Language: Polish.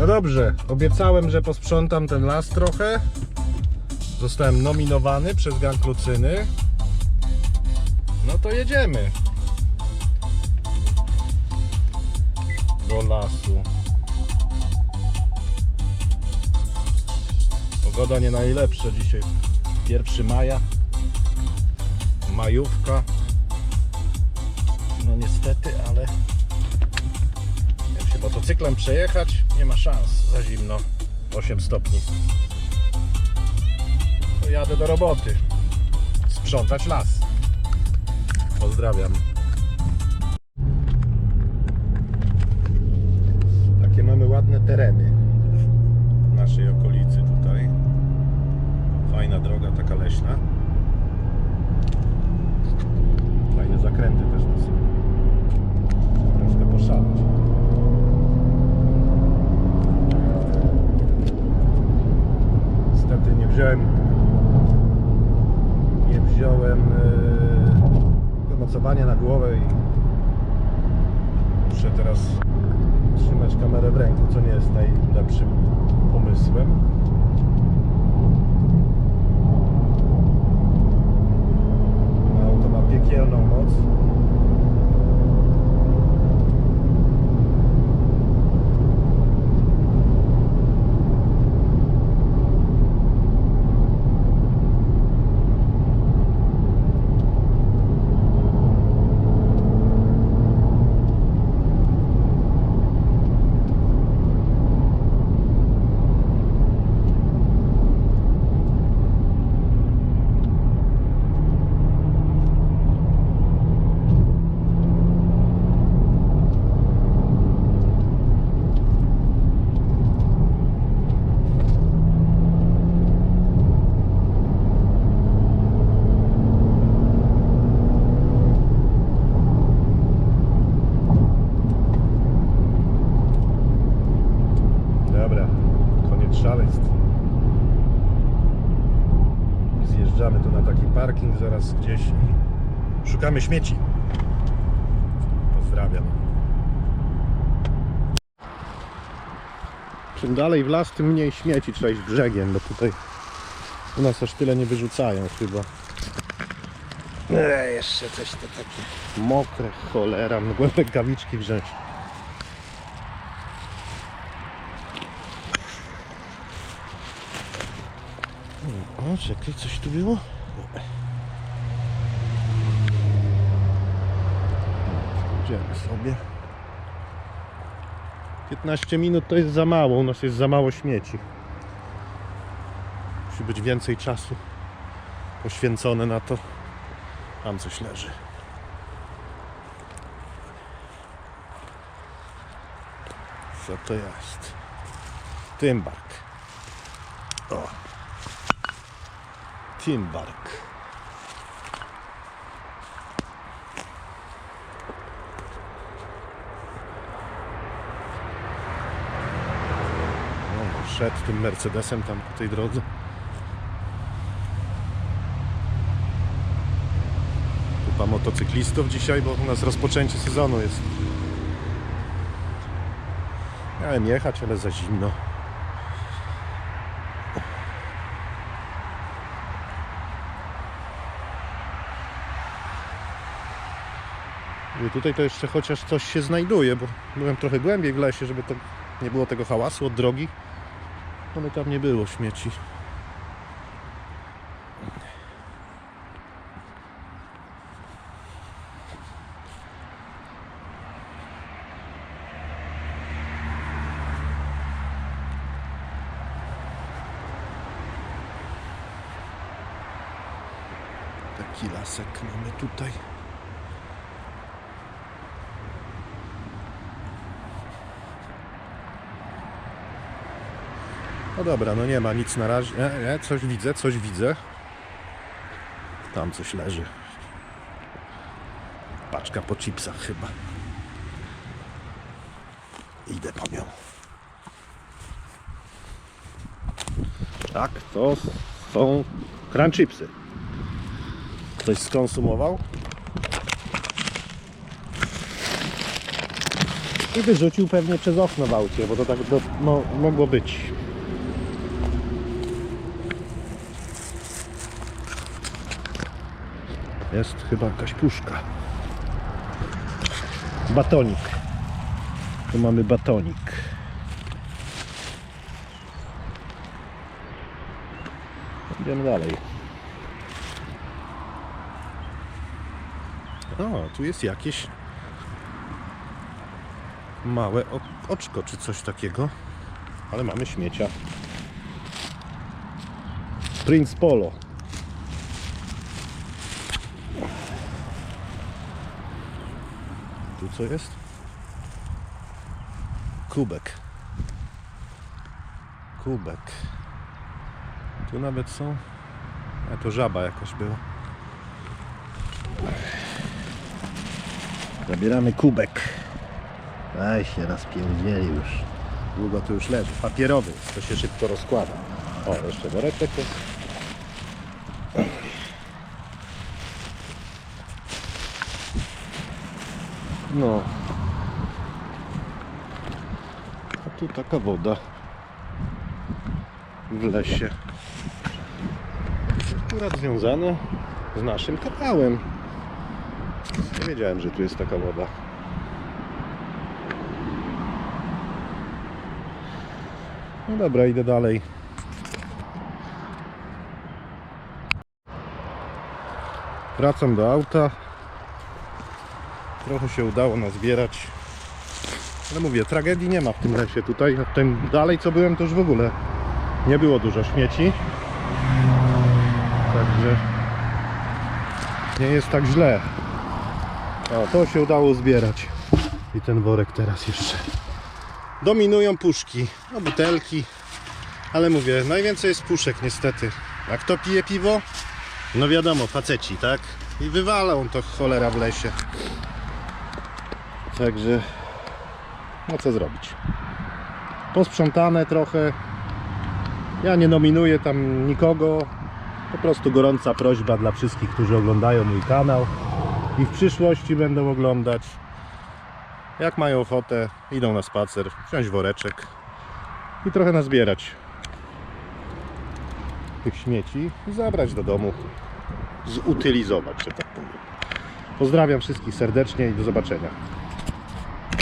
No dobrze, obiecałem, że posprzątam ten las trochę. Zostałem nominowany przez gang Lucyny. No to jedziemy. Do lasu. Pogoda nie najlepsza dzisiaj. 1 maja. Majówka. No niestety, ale motocyklem przejechać, nie ma szans. Za zimno. 8 stopni. To jadę do roboty. Sprzątać las. Pozdrawiam. Takie mamy ładne tereny w naszej okolicy tutaj. Fajna droga, taka leśna. Fajne zakręty też tu są. Troszkę poszaleć. Niestety nie wziąłem nie wziąłem yy, wymocowania na głowę i muszę teraz trzymać kamerę w ręku, co nie jest najlepszym pomysłem. Auto ma piekielną moc. Dobra, koniec szaleństw. Zjeżdżamy tu na taki parking zaraz gdzieś i szukamy śmieci. Pozdrawiam. Czym dalej w las, tym mniej śmieci trzeba iść brzegiem, bo tutaj u nas aż tyle nie wyrzucają chyba. Eee, jeszcze coś to takie mokre, cholera, mogłem rękawiczki wziąć. O, czekaj, coś tu było? Idziemy sobie. 15 minut to jest za mało, u nas jest za mało śmieci. Musi być więcej czasu poświęcone na to. Tam coś leży. Co to jest? Tymbark. O. Timbark. No, szedł tym Mercedesem tam po tej drodze. Kupa motocyklistów dzisiaj, bo u nas rozpoczęcie sezonu jest. Miałem jechać, ale za zimno. I tutaj to jeszcze chociaż coś się znajduje, bo byłem trochę głębiej w lesie, żeby to nie było tego hałasu od drogi. Ale tam nie było śmieci. Taki lasek mamy tutaj. No dobra, no nie ma nic na razie. Nie, nie, coś widzę, coś widzę. Tam coś leży. Paczka po chipsach chyba. Idę po nią. Tak, to są crunch chipsy. Ktoś skonsumował? I wyrzucił pewnie przez okno w aucie, bo to tak do, no, mogło być. Jest chyba jakaś puszka. Batonik. Tu mamy batonik. Idziemy dalej. O, tu jest jakieś małe oczko czy coś takiego. Ale mamy śmiecia. Prince Polo. Co jest? Kubek. Kubek. Tu nawet są. A to żaba jakaś była. Zabieramy kubek. Aj się rozpierdzieli już. Długo to już leży. Papierowy, to się szybko rozkłada. O, jeszcze woreczek jest. No. A tu taka woda w lesie. Akurat związane z naszym kanałem. Nie wiedziałem, że tu jest taka woda. No dobra, idę dalej. Wracam do auta. Trochę się udało nazbierać. Ale mówię, tragedii nie ma w tym lesie tutaj. A Tym dalej co byłem to już w ogóle nie było dużo śmieci. Także nie jest tak źle. O, to się udało zbierać. I ten worek teraz jeszcze. Dominują puszki, no butelki. Ale mówię, najwięcej jest puszek niestety. A kto pije piwo? No wiadomo, faceci, tak? I wywala on to cholera w lesie. Także, no co zrobić? Posprzątane trochę. Ja nie nominuję tam nikogo. Po prostu gorąca prośba dla wszystkich, którzy oglądają mój kanał i w przyszłości będą oglądać. Jak mają ochotę, idą na spacer, wziąć woreczek i trochę nazbierać tych śmieci i zabrać do domu, zutylizować, że tak powiem. Pozdrawiam wszystkich serdecznie i do zobaczenia.